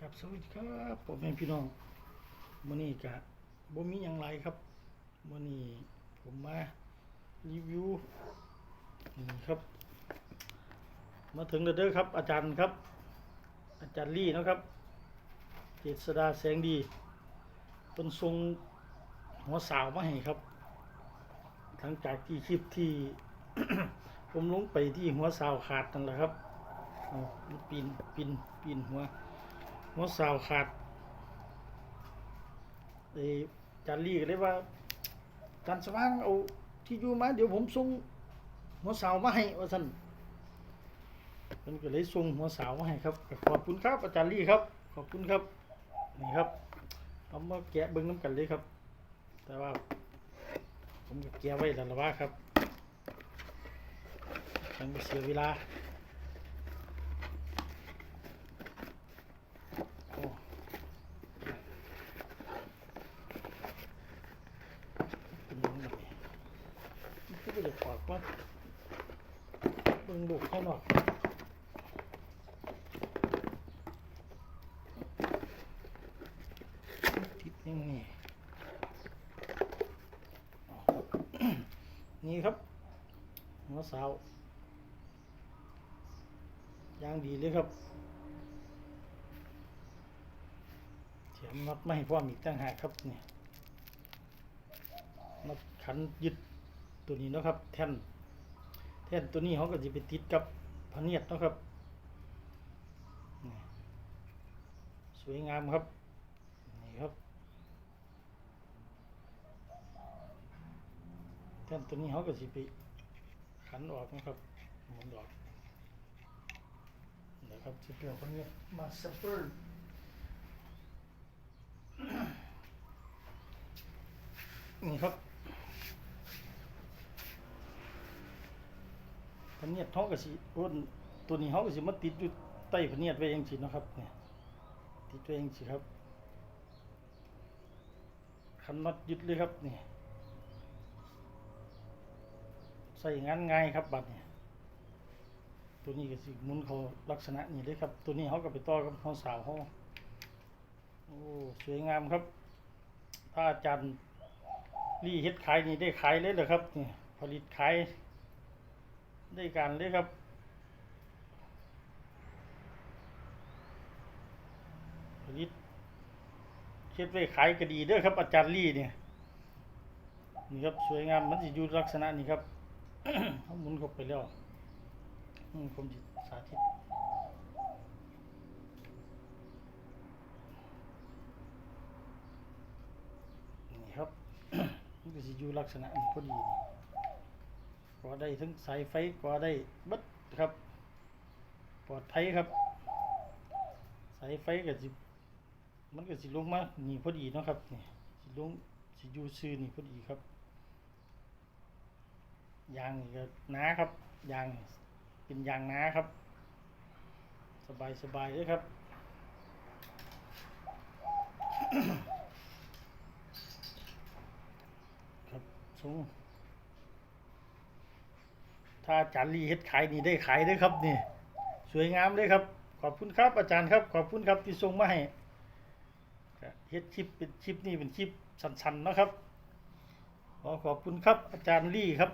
ครับสวัสดีครับผมเป็นพี่น้องมื้อนี้กะบ่มีหยังไรครับมื้อนี้ผมมารีวิวนี่ครับ มาถึงเด้อครับ อาจารย์ครับ อาจารย์ลี่นะครับเจษดาแสงดีเป็นทรงหัวสาวมาให้ครับหลังจากที่คลิปที่ ผมลงไปที่หัวสาวขาดนั่นแหละครับเอาปีนปีนปีนหัว หัวสาวขาดไอ้จานลี่ก็เลยว่าจานสว่างเอาที่อยู่มาเดี๋ยวผมส่งหัวสาวมาให้ว่าสันเพิ่นก็เลยส่งหัวสาวมาให้ครับ ขอบคุณครับอาจารย์ลี่ครับ ขอบคุณครับนี่ครับเอามาแกะเบิ้งน้ำกันเลยครับ แต่ว่า ผมก็แกะไว้แล้วละว่าครับยังไม่เสียเวลา โอ้เป็นยังไง มันก็ไม่ได้ปากว่าเบิ่งลูกข้างนอกติดยังไงอ๋อนี่ครับหัวสาวย่างดีเลยครับเสียมน็อตไม่ให้พร้อมีตั้งหากครับเนี่ยน็อตขันยึด ตัวนี้นะครับ แท่นแท่นตัวนี้เขาก็จะไปติดกับพเนียดนะครับสวยงามครับนี่ครับแท่นตัวนี้เขาก็จะไปขันออกนะครับหมุนออกนะครับจะเป็นพะเนียดมาสเปอร์นี่ครับ พเนียดเขาก็สิอ้นตัวนี้เขาก็สิมาติดอยู่ใต้พเนียดไว้เองสิเนะครับเนี่ยติดไว้เองสิครับคันน็อตยึดเลยครับนี่ใส่งานง่ายครับบัดเนี่ยตัวนี้ก็สิหมุนเขาลักษณะนี้เลยครับ ตัวนี้เขาก็ไปต่อกับเขาสาวเขาโอ้สวยงามครับ ถ้าอาจารย์รีเฮ็ดขายนี่ได้ขายเลยเหรอครับนี่ผลิตขาย ได้การเลยครับผลิตเฮ็ดไว้ขายก็ดีด้อครับ อาจารย์ลี่เนี่ยนี่ครับสวยงามมันจะอยู่ลักษณะนี้ครับเขาหมุนเข้าไปแล้วผมจะสาธิตนี่ครับมันก็สิอยู่ลักษณะนี้พอดีนี่ ก็ได้ทั้งสายไฟก็ได้บัดครับ ปลอดภัยครับ สายไฟก็สิมันก็สิลงมานี่พอดีนะครับนี่สิลงสิอยู่ซื่อนี่พอดีครับยางนี่ก็หนาครับยางเป็นยางหนาครับ สบายสบายเลยครับครับสูง ถ้าอาจารย์ลีเฮ็ดขายนี่ได้ขายด้วยครับนี่สวยงามเลยครับ ขอบคุณครับอาจารย์ครับ ขอบคุณครับที่ส่งมาให้เฮ็ดชิปเป็นชิปนี่เป็นชิปสั้นๆนะครับขอขอบคุณครับอาจารย์ลี่ครับ